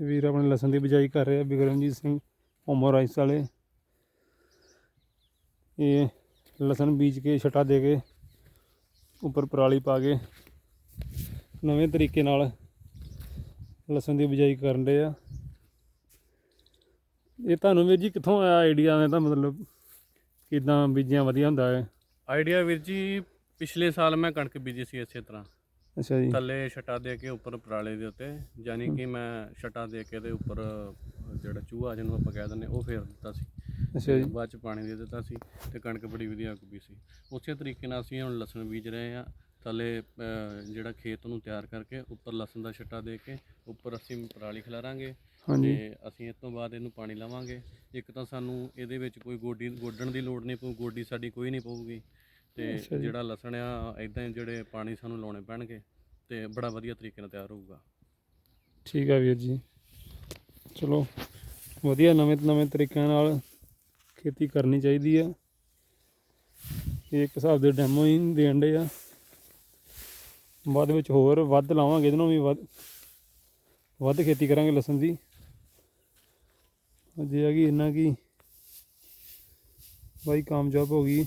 ਵੀਰ ਆਪਣੇ ਲਸਣ ਦੀ ਬਿਜਾਈ ਕਰ ਰਿਹਾ, ਬਿਕਰਮਜੀਤ ਸਿੰਘ, ਉਮਰ ਰਾਈਸ ਵਾਲੇ। ਇਹ ਲਸਣ ਬੀਜ ਕੇ ਛਟਾ ਦੇ ਕੇ ਉੱਪਰ ਪਰਾਲੀ ਪਾ ਕੇ ਨਵੇਂ ਤਰੀਕੇ ਨਾਲ ਲਸਣ ਦੀ ਬਿਜਾਈ ਕਰਨ ਦੇ ਆ। ਇਹ ਤੁਹਾਨੂੰ ਵੀਰ ਜੀ ਕਿੱਥੋਂ ਆਇਆ? ਆਈਡੀਆ ਨੇ ਤਾਂ ਮਤਲਬ ਕਿਦਾਂ ਬੀਜਿਆ ਵਧੀਆ ਹੁੰਦਾ ਹੈ? ਆਈਡੀਆ ਵੀਰ ਜੀ, ਪਿਛਲੇ ਸਾਲ ਮੈਂ ਕਣਕ ਬੀਜੀ ਸੀ ਇਸੇ ਤਰ੍ਹਾਂ। ਅੱਛਾ ਜੀ। ਥੱਲੇ ਛਟਾ ਦੇ ਕੇ ਉੱਪਰ ਪਰਾਲੇ ਦੇ ਉੱਤੇ ਯਾਨੀ ਕਿ ਮੈਂ ਛਟਾ ਦੇ ਕੇ ਦੇ ਉੱਪਰ ਜਿਹੜਾ ਚੂਹਾ ਜਿਹਨੂੰ ਆਪਾਂ ਕਹਿ ਦਿੰਦੇ ਉਹ ਫੇਰ ਦਿੱਤਾ ਸੀ। ਅੱਛਾ ਜੀ। ਬਾਅਦ ਚ ਪਾਣੀ ਦੇ ਦਿੱਤਾ ਸੀ ਤੇ ਕਣਕ ਬੜੀ ਵਧੀਆ ਉੱਗੀ ਸੀ। ਉਸੇ ਤਰੀਕੇ ਨਾਲ ਅਸੀਂ ਹੁਣ ਲਸਣ ਬੀਜ ਰਹੇ ਆ ਥੱਲੇ ਜਿਹੜਾ ਖੇਤ ਨੂੰ ਤਿਆਰ ਕਰਕੇ ਉੱਪਰ ਲਸਣ ਦਾ ਛਟਾ ਦੇ ਕੇ ਉੱਪਰ ਅਸੀਂ ਪਰਾਲੀ ਖਿਲਾਰਾਂਗੇ ਹਾਂਜੀ। ਤੇ ਅਸੀਂ ਇਸ ਤੋਂ ਬਾਅਦ ਇਹਨੂੰ ਪਾਣੀ ਲਾਵਾਂਗੇ। ਇੱਕ ਤਾਂ ਸਾਨੂੰ ਇਹਦੇ ਵਿੱਚ ਕੋਈ ਗੋਡੀ ਗੋਡਣ ਦੀ ਲੋੜ ਨਹੀਂ ਪਊ ਗੋਡੀ ਸਾਡੀ ਕੋਈ ਨਹੀਂ ਪਊਗੀ। ਤੇ ਅੱਛਾ ਜੀ। ਜਿਹੜਾ ਲਸਣ ਆ ਇਦਾਂ ਹੀ ਜਿਹੜੇ ਪਾਣੀ ਸਾਨੂੰ ਲਾਉਣੇ ਪੈਣਗੇ ਤੇ ਬੜਾ ਵਧੀਆ ਤਰੀਕੇ ਨਾਲ ਤਿਆਰ ਹੋਊਗਾ। ਠੀਕ ਆ ਵੀਰ ਜੀ। ਚਲੋ ਵਧੀਆ ਨਵੇਂ ਤੋਂ ਨਵੇਂ ਤਰੀਕਿਆਂ ਨਾਲ ਖੇਤੀ ਕਰਨੀ ਚਾਹੀਦੀ ਆ। ਇਹ ਇੱਕ ਹਿਸਾਬ ਦੇ ਡੈਮੋ ਹੀ ਦੇਣ ਦੇ ਆ। ਬਾਅਦ ਵਿੱਚ ਹੋਰ ਵੱਧ ਲਾਵਾਂਗੇ ਇਹਦੇ ਨਾਲੋਂ ਵੀ ਵੱਧ ਵੱਧ ਖੇਤੀ ਕਰਾਂਗੇ ਲਸਣ ਦੀ। ਅਜੇ ਆ ਕਿ ਇੰਨਾ ਕੀ ਬਾਈ ਕਾਮਯਾਬ ਹੋ ਗਈ।